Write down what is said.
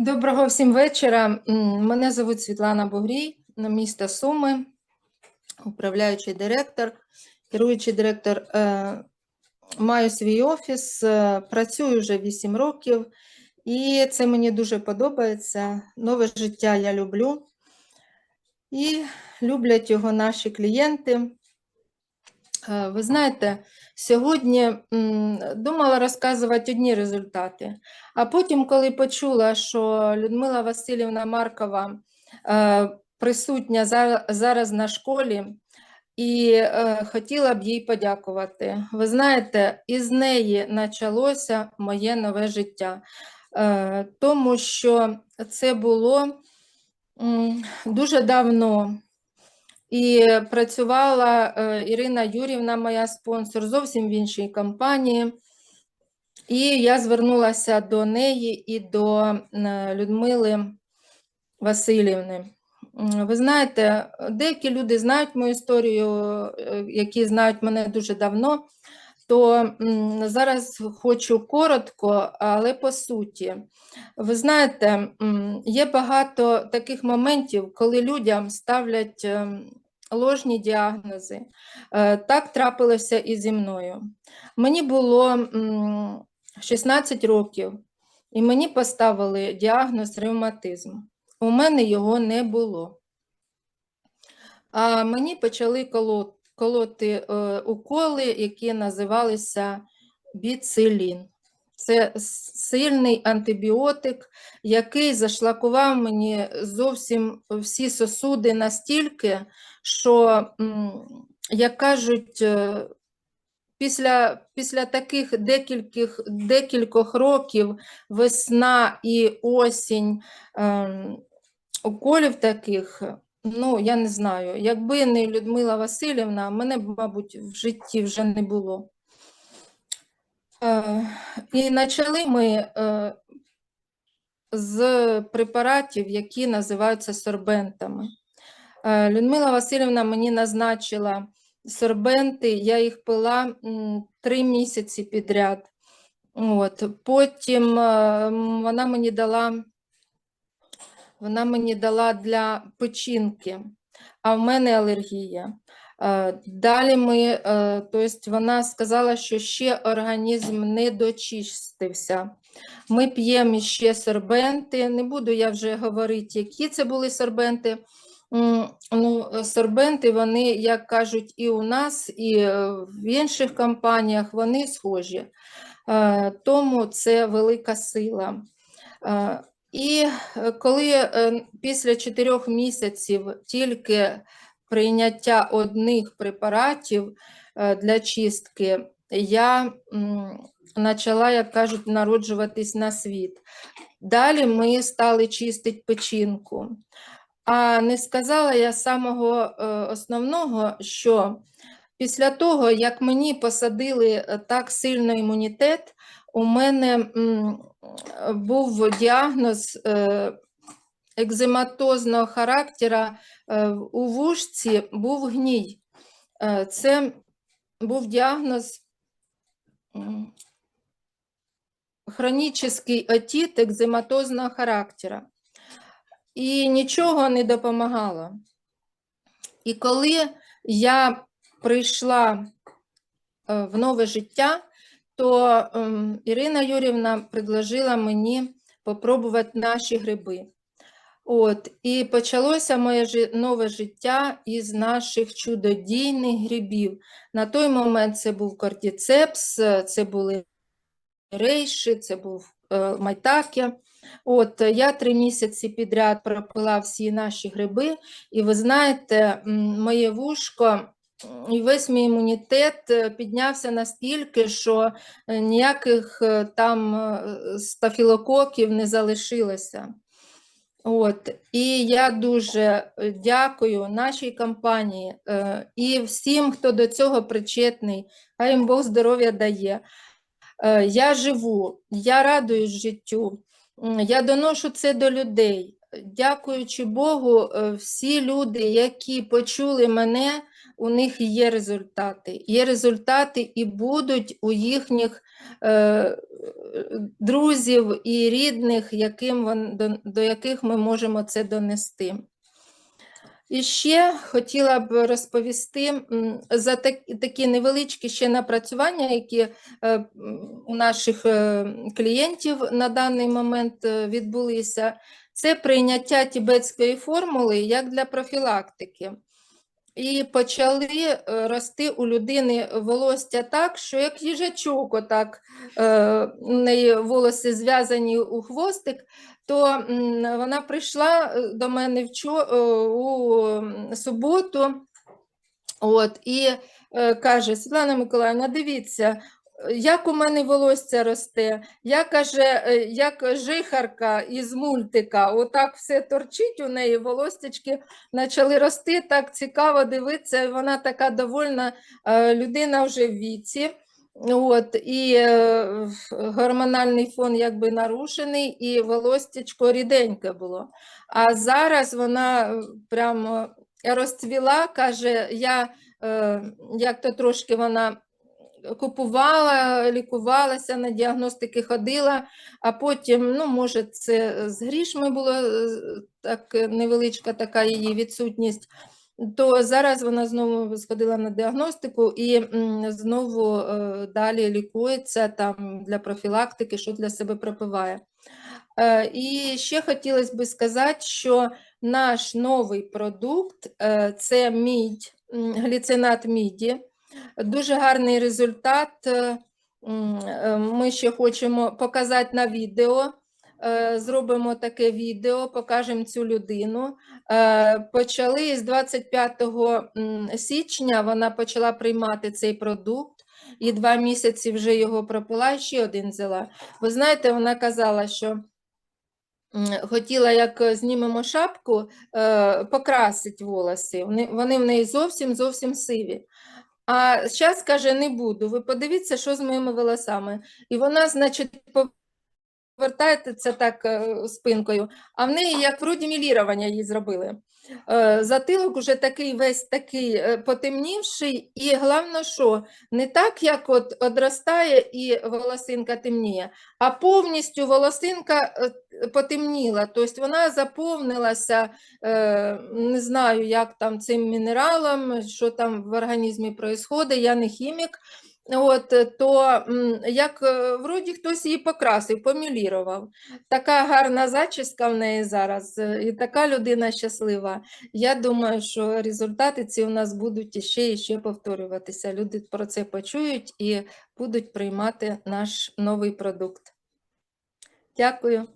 Доброго всім вечора. Мене звуть Світлана Бугрій, на місто Суми, управляючий директор, керуючий директор. Е, Маю свій офіс, е, працюю вже 8 років, і це мені дуже подобається. Нове життя я люблю. І люблять його наші клієнти. Е, Ви знаєте, сьогодні думала розказувати одні результати, а потім, коли почула, що Людмила Васильівна Маркова е, присутня за- зараз на школі, і е, хотіла б їй подякувати. Ви знаєте, із неї почалося моє нове життя, е, тому що це було дуже давно. І працювала е, Ірина Юрівна, моя спонсор, зовсім в іншій компанії. І я звернулася до неї і до Людмили Васильівни. Ви знаєте, деякі люди знають мою історію, е, які знають мене дуже давно. То зараз хочу коротко, але по суті. Ви знаєте, є багато таких моментів, коли людям ставлять ем, ложні діагнози. Е, Так трапилося і зі мною. Мені було 16 років, і мені поставили діагноз ревматизм. У мене його не було. А мені почали коло- колоти е, уколи, які називалися біцилін. Це сильний антибіотик, який зашлакував мені зовсім всі сосуди настільки, що, як кажуть, е, після, після таких декількох, декількох років весна і осінь ем, уколів таких, ну, я не знаю, якби не Людмила Васильівна, мене б, мабуть, в житті вже не було. І почали ми е, з препаратів, які називаються сорбентами. Е, Людмила Васильівна мені назначила сорбенти, я їх пила три місяці підряд. От. Потім е, вона мені дала, вона мені дала для печінки, а в мене алергія. Е, Далі ми, е, тобто вона сказала, що ще організм не дочистився. Ми п'ємо ще сорбенти. Не буду я вже говорити, які це були сорбенти. М, Ну, сорбенти, вони, як кажуть, і у нас, і е, в інших компаніях вони схожі. Тому це велика сила. І коли після чотирьох місяців тільки прийняття одних препаратів е, для чистки, я почала, як кажуть, народжуватись на світ. Далі ми стали чистити печінку. А не сказала я самого е, основного, що після того, як мені посадили е, так сильно імунітет, у мене був діагноз екзематозного характера е, у вушці був гній. Е, Це був діагноз хронічний отіт екзематозного характера. І нічого не допомагало. І коли я прийшла е, в нове життя, то ем, Ірина Юрівна предложила мені попробувати наші гриби. От, і почалося моє нове життя із наших чудодійних грибів. На той момент це був кортіцепс, це були рейші, це був е, майтаке. От, я три місяці підряд пропила всі наші гриби, і ви знаєте, моє вушко і весь мій імунітет е, піднявся настільки, що е, ніяких е, там стафілококів не залишилося. От, і я дуже е, дякую нашій компанії е, і всім, хто до цього причетний. а їм Бог здоров'я дає. Е, Я живу, я радуюсь життю, я доношу це до людей. Дякуючи Богу, е, всі люди, які почули мене, у них є результати. Є результати і будуть у їхніх е, друзів і рідних, яким вон, до, до яких ми можемо це донести. І ще хотіла б розповісти за такі невеличкі ще напрацювання, які е, у наших е, клієнтів на даний момент е, відбулися. Це прийняття тібетської формули як для профілактики. І почали е, рости у людини волосся так, що як їжачок, отак е, у неї волоси зв'язані у хвостик, то вона прийшла е, до мене вчо, у суботу. От, і каже: Світлана Миколаївна, дивіться, як у мене волосся росте. Я каже, е, як жихарка із мультика, отак все торчить у неї, волостячки почали рости, так цікаво дивитися. Вона така довольна е, людина вже в віці. От, і е, гормональний фон якби нарушений, і волостячко ріденьке було. А зараз вона прямо розцвіла, каже, я як то трошки вона купувала, лікувалася, на діагностики ходила, а потім, ну, може, це з грішми було е, так е, невеличка така її відсутність. То зараз вона знову сходила на діагностику і знову е, далі лікується там для профілактики, що для себе пропиває. І ще хотілося б сказати, що наш новий продукт це мідь, гліцинат міді. Дуже гарний результат. е, е, Ми ще хочемо показати на відео. Е, Зробимо таке відео, покажемо цю людину. Почали з 25 січня вона почала приймати цей продукт, і два місяці вже його пропила, ще один взяла. Ви знаєте, вона казала, що хотіла, як знімемо шапку, покрасити волоси. Вони в неї зовсім зовсім сиві. А зараз каже, не буду. Ви подивіться, що з моїми волосами. І вона, значить, повертається так е, спинкою, а в неї як вроді мілірування її зробили. Е, Затилок уже такий весь такий е, потемнівший, і головне, що не так, як от одростає і волосинка темніє, а повністю волосинка потемніла, тобто вона заповнилася, не знаю, як там цим мінералом, що там в організмі відбувається, я не хімік. От, е, то як е, вроді хтось її покрасив, помілірував. Така гарна зачіска в неї зараз, е, і така людина щаслива. Я думаю, що результати ці у нас будуть іще і ще повторюватися. Люди про це почують і будуть приймати наш новий продукт. Дякую.